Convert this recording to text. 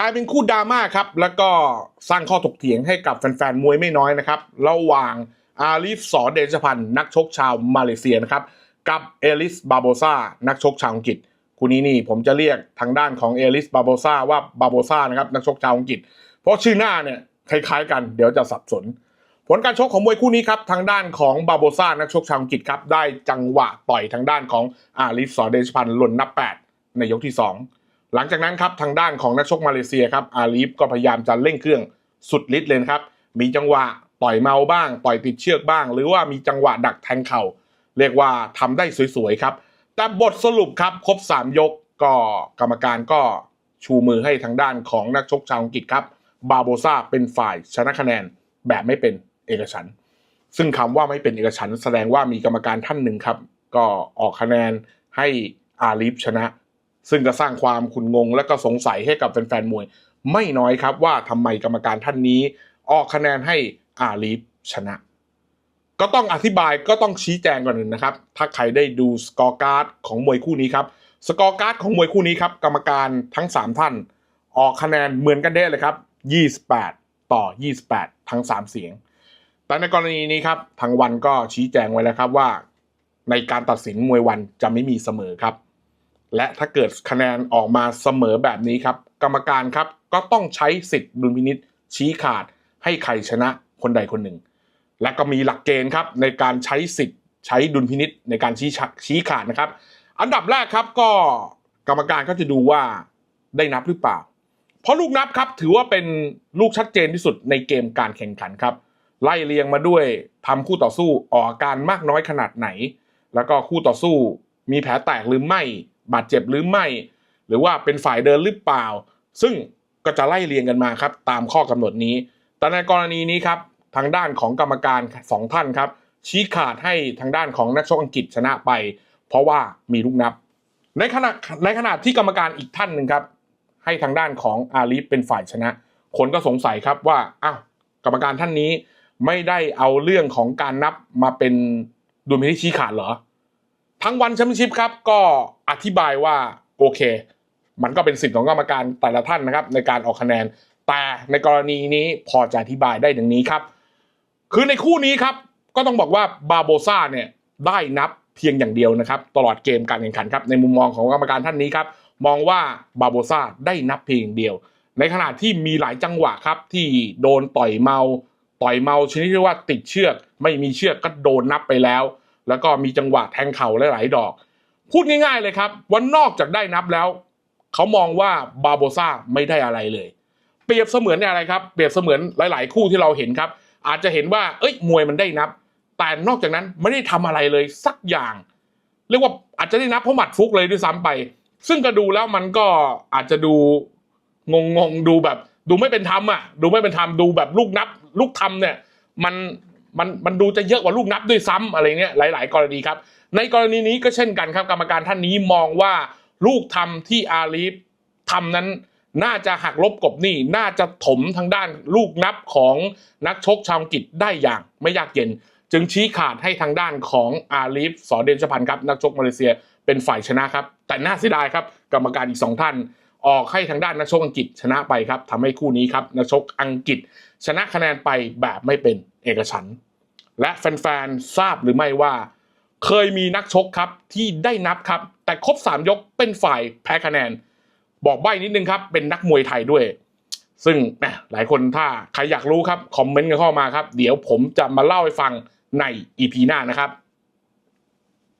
กลายเป็นคู่ดราม่าครับ แล้วก็สร้างข้อถกเถียงให้กับแฟนๆ มวยไม่น้อยนะครับ ระหว่างอาลีฟสอเดชพันธ์นักชกชาวมาเลเซียนะครับ กับเอลิสบาโบซานักชกชาวอังกฤษ คู่นี้นี่ผมจะเรียกทางด้านของเอลิสบาโบซาว่าบาโบซานะครับนักชกชาวอังกฤษ เพราะชื่อหน้าเนี่ยคล้ายๆ กันเดี๋ยวจะสับสน ผลการชกของมวยคู่นี้ครับทางด้านของบาโบซานักชกชาวอังกฤษครับได้จังหวะต่อยทางด้านของอาลิฟสอเดชพันธ์หล่นนับ 8 ในยกที่ 2 หลังจากนั้นครับทางด้านของนักชกมาเลเซียครับอาลีฟก็พยายามจะเร่งเครื่องสุดฤทธิ์เลยครับ มีจังหวะต่อยเมาบ้าง ต่อยติดเชือกบ้าง หรือว่ามีจังหวะดักแทงเข่า เรียกว่าทำได้สวยๆครับ แต่บทสรุปครับครบ 3 ยกก็กรรมการก็ชูมือให้ทางด้านของนักชกชาวอังกฤษครับบาโบซาเป็นฝ่ายชนะคะแนนแบบไม่เป็นเอกฉันท์ซึ่งคำว่าไม่เป็นเอกฉันท์แสดงว่ามีกรรมการท่านหนึ่งครับ ก็ออกคะแนนให้อาลีฟชนะ ซึ่งก็สร้างความขุนงงและก็สงสัยให้กับแฟนๆมวย ไม่น้อยครับว่าทำไมกรรมการท่านนี้ ออกคะแนนให้อาลีฟชนะ ก็ต้องอธิบายก็ต้องชี้แจงก่อนหนึ่งนะครับ ถ้าใครได้ดูสกอร์การ์ดของมวยคู่นี้ครับสกอร์การ์ดของมวยคู่นี้ครับกรรมการทั้ง 3 ท่าน ออกคะแนนเหมือนกันได้เลยครับ 28 ต่อ 28 ทั้ง 3 เสียง แต่ในกรณีนี้ครับทางวันก็ชี้แจงไว้แล้วครับว่า ในการตัดสินมวยวันจะไม่มีเสมอครับ และถ้าเกิดคะแนนออกมาเสมอแบบนี้ครับ กรรมการครับก็ต้องใช้สิทธิ์ดุลพินิษชี้ขาดให้ใครชนะคนใดคนหนึ่ง และก็มีหลักเกณฑ์ครับในการใช้สิทธิ์ใช้ดุลพินิษในการชี้ชักชี้ขาดนะครับ อันดับแรกครับก็กรรมการก็จะดูว่าได้นับหรือเปล่า เพราะลูกนับครับถือว่าเป็นลูกชัดเจนที่สุดในเกมการแข่งขันครับ ไล่เรียงมาด้วยทำคู่ต่อสู้ออกอาการมากน้อยขนาดไหน แล้วก็คู่ต่อสู้มีแผลแตกหรือไม่ บาดเจ็บหรือไม่ หรือว่าเป็นฝ่ายเดินหรือเปล่า ซึ่งก็จะไล่เรียงกันมาครับ ตามข้อกำหนดนี้ แต่ในกรณีนี้ครับทางด้านของกรรมการสองท่านครับ ชี้ขาดให้ทางด้านของนักชกอังกฤษชนะไป เพราะว่ามีลูกนับ ในขณะในขณะที่กรรมการอีกท่านหนึ่งครับ ให้ทางด้านของอาลีฟเป็นฝ่ายชนะ คนก็สงสัยครับว่าอ้าวกรรมการท่านนี้ไม่ได้เอาเรื่องของการนับมาเป็นดุลพินิจชี้ขาดเหรอ ทั้งวันแชมเปี้ยนชิพครับก็อธิบายว่าโอเค มันก็เป็นสิทธิ์ของกรรมการแต่ละท่านนะครับ ในการออกคะแนน แต่ในกรณีนี้พอจะอธิบายได้ดังนี้ครับ คือในคู่นี้ครับก็ต้องบอกว่าบาโบซ่าเนี่ยได้นับเพียงอย่างเดียวนะครับ ตลอดเกมการแข่งขันครับในมุมมองของกรรมการท่านนี้ครับ มองว่าบาโบซ่าได้นับเพียงอย่างเดียว ในขณะที่มีหลายจังหวะครับที่โดนต่อยเมา ต่อยเมาชนิดที่ว่าติดเชือก ไม่มีเชือกก็โดนนับไปแล้ว แล้วก็มีจังหวะแทงเข่าหลายๆดอก พูดง่ายๆเลยครับว่านอกจากได้นับแล้ว เขามองว่าบาโบซ่าไม่ได้อะไรเลย เปรียบเสมือนอะไรครับ เปรียบเสมือนหลาย ๆ คู่ที่เราเห็นครับ อาจจะเห็นว่าเอ้ยมวยมันได้นับ แต่นอกจากนั้นไม่ได้ทำอะไรเลยสักอย่าง เรียกว่าอาจจะได้นับเพราะหมัดฟุกเลยด้วยซ้ำไป ซึ่งก็ดูแล้วมันก็อาจจะดูงงงๆดูแบบ ดูไม่เป็นธรรมอะ ดูไม่เป็นธรรมดูแบบลูกนับ ลูกทำเนี่ย มัน มันมันดูจะเยอะกว่าลูกนับด้วยซ้ำอะไรเงี้ยหลาย ๆ กรณีครับ ในกรณีนี้ก็เช่นกันครับ กรรมการท่านนี้มองว่าลูกทำที่อาลีฟทำนั้นน่าจะหักลบกบหนี้น่าจะถมทางด้านลูกนับของนักชกชาวอังกฤษได้อย่างไม่ยากเย็น จึงชี้ขาดให้ทางด้านของอาลีฟสอเดนชพันธ์ครับนักชกมาเลเซียเป็นฝ่ายชนะครับ แต่น่าเสียดายครับ กรรมการอีกสองท่าน ออกให้ทางด้านนักชกอังกฤษชนะไปครับทำให้คู่นี้ครับนักชกอังกฤษ ชนะคะแนนไปแบบไม่เป็นเอกฉันและแฟนๆทราบหรือไม่ว่า เคยมีนักชกครับที่ได้นับครับ แต่ครบสามยกเป็นฝ่ายแพ้คะแนน บอกใบ้นิดนึงครับ เป็นนักมวยไทยด้วย ซึ่งแหมหลายคนถ้าใครอยากรู้ครับคอมเมนต์กันเข้ามาครับ เดี๋ยวผมจะมาเล่าให้ฟังใน EP หน้านะครับ